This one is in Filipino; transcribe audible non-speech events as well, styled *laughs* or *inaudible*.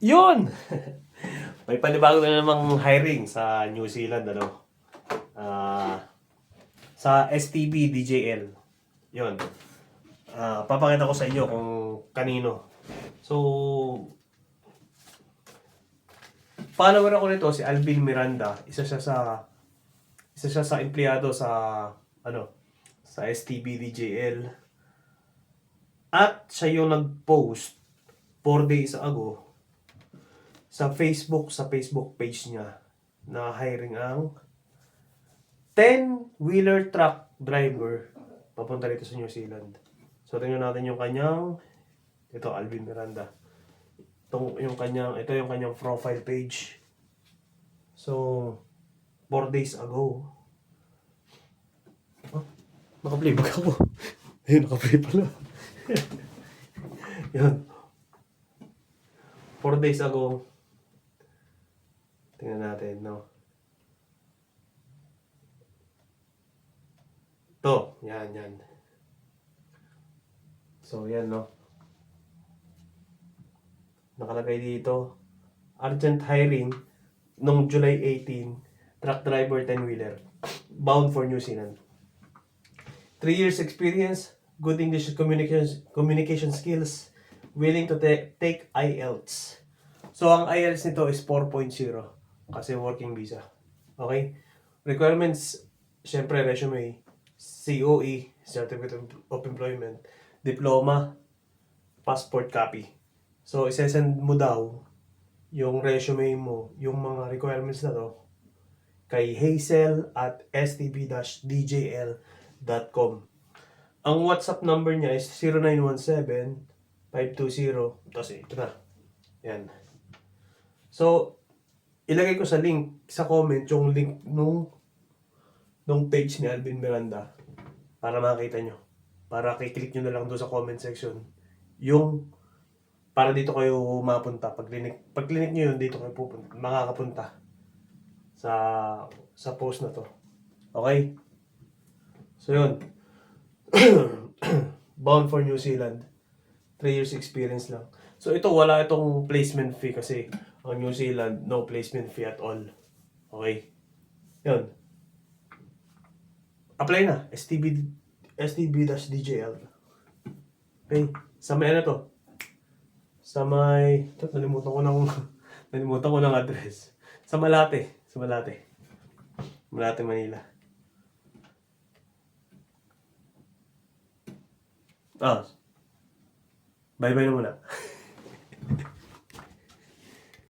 Yun! *laughs* May panibago na namang hiring sa New Zealand, ano? Ah, sa STB DJL. Yun. Ah, papakita ko sa inyo kung kanino. So, follower ako nito, si Alvin Miranda. Isa siya sa isa siya sa empleyado sa ano sa STB DJL. At siya yung nag-post 4 days ago sa Facebook, sa Facebook page niya na hiring ang 10-wheeler truck driver papunta dito sa New Zealand. So tingnan natin yung kanyang ito Alvin Miranda. Itong yung kanyang ito yung kanyang profile page. So 4 days ago. Oh, naka-play *laughs* ba ako? Ayun, naka-play pala. *laughs* Yun. 4 days ago, tingnan natin, no? To, yan, yan. So, yan, no? Nakalagay dito, urgent hiring nung July 18, truck driver 10-wheeler, bound for New Zealand. 3 years experience, good English communication, communication skills, willing to ta- take IELTS. So, ang IELTS nito is 4.0 kasi working visa. Okay? Requirements, syempre resume, COE, Certificate of Employment, diploma, passport copy. So, isesend mo daw yung resume mo, yung mga requirements na to, kay Hazel at stb-djl.com. Ang WhatsApp number niya is 0917-520, tapos ito na. Yan. So, ilagay ko sa link, sa comment, yung link nung nung page ni Alvin Miranda para makita nyo. Para kiklik nyo na lang doon sa comment section. Yung para dito kayo mapunta. Pag clinic, pag clinic nyo yun, dito kayo pupunta, makakapunta sa sa post na to. Okay? So yun. *clears throat* Bound for New Zealand. 3 years experience lang. So ito wala itong placement fee kasi ang New Zealand no placement fee at all. Okay? Yun. Apply na. STB STB-DJL. Okay? Sa may ano to? Sa may... Ito, nalimutan ko ng... *laughs* nalimutan ko ng address. Sa Malate. Sa Malate. Malate, Manila. Ah. Bye-bye na muna. *laughs*